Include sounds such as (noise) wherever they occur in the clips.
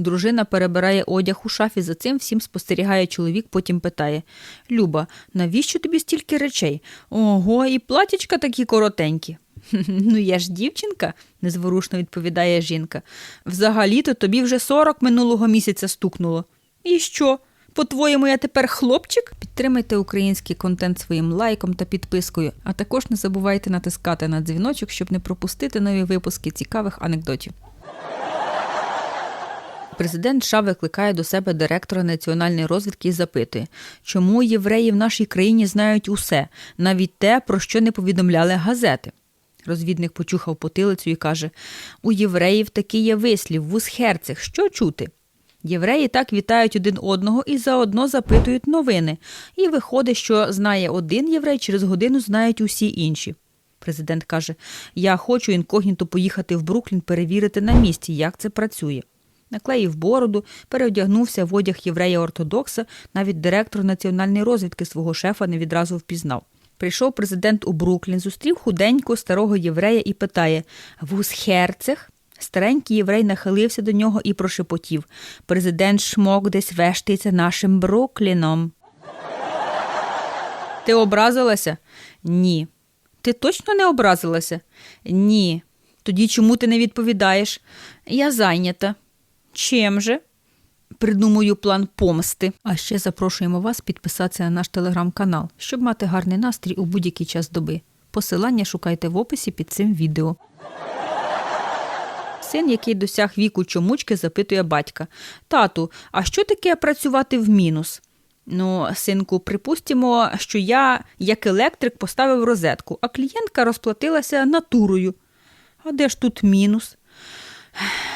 Дружина перебирає одяг у шафі, за цим всім спостерігає чоловік, потім питає Люба, навіщо тобі стільки речей? Ого, і платічка такі коротенькі. (laughs) Ну, я ж дівчинка, незворушно відповідає жінка. Взагалі-то тобі вже сорок минулого місяця стукнуло. І що? По-твоєму, я тепер хлопчик? Підтримайте український контент своїм лайком та підпискою, а також не забувайте натискати на дзвіночок, щоб не пропустити нові випуски цікавих анекдотів. Президент США викликає до себе директора національної розвідки і запитує, чому євреї в нашій країні знають усе, навіть те, про що не повідомляли газети. Розвідник почухав потилицю і каже: У євреїв такий є вислів, вузхерцег, що чути? Євреї так вітають один одного і заодно запитують новини. І виходить, що знає один єврей, через годину знають усі інші. Президент каже: Я хочу інкогніто поїхати в Бруклін перевірити на місці, як це працює. Наклеїв бороду, переодягнувся в одяг єврея-ортодокса, навіть директор національної розвідки свого шефа не відразу впізнав. Прийшов президент у Бруклін, зустрів худенького старого єврея і питає Вузхерцег? Старенький єврей нахилився до нього і прошепотів Президент Шмок десь вештається нашим Брукліном. Ти образилася? Ні. Ти точно не образилася? Ні. Тоді чому ти не відповідаєш? Я зайнята. Чим же? Придумую план помсти. А ще запрошуємо вас підписатися на наш телеграм-канал, щоб мати гарний настрій у будь-який час доби. Посилання шукайте в описі під цим відео. Син, який досяг віку чомучки, запитує батька: Тату, а що таке працювати в мінус? Ну, синку, припустимо, що я, як електрик, поставив розетку, а клієнтка розплатилася натурою. А де ж тут мінус?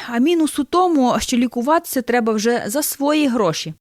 А мінус у тому, що лікуватися треба вже за свої гроші.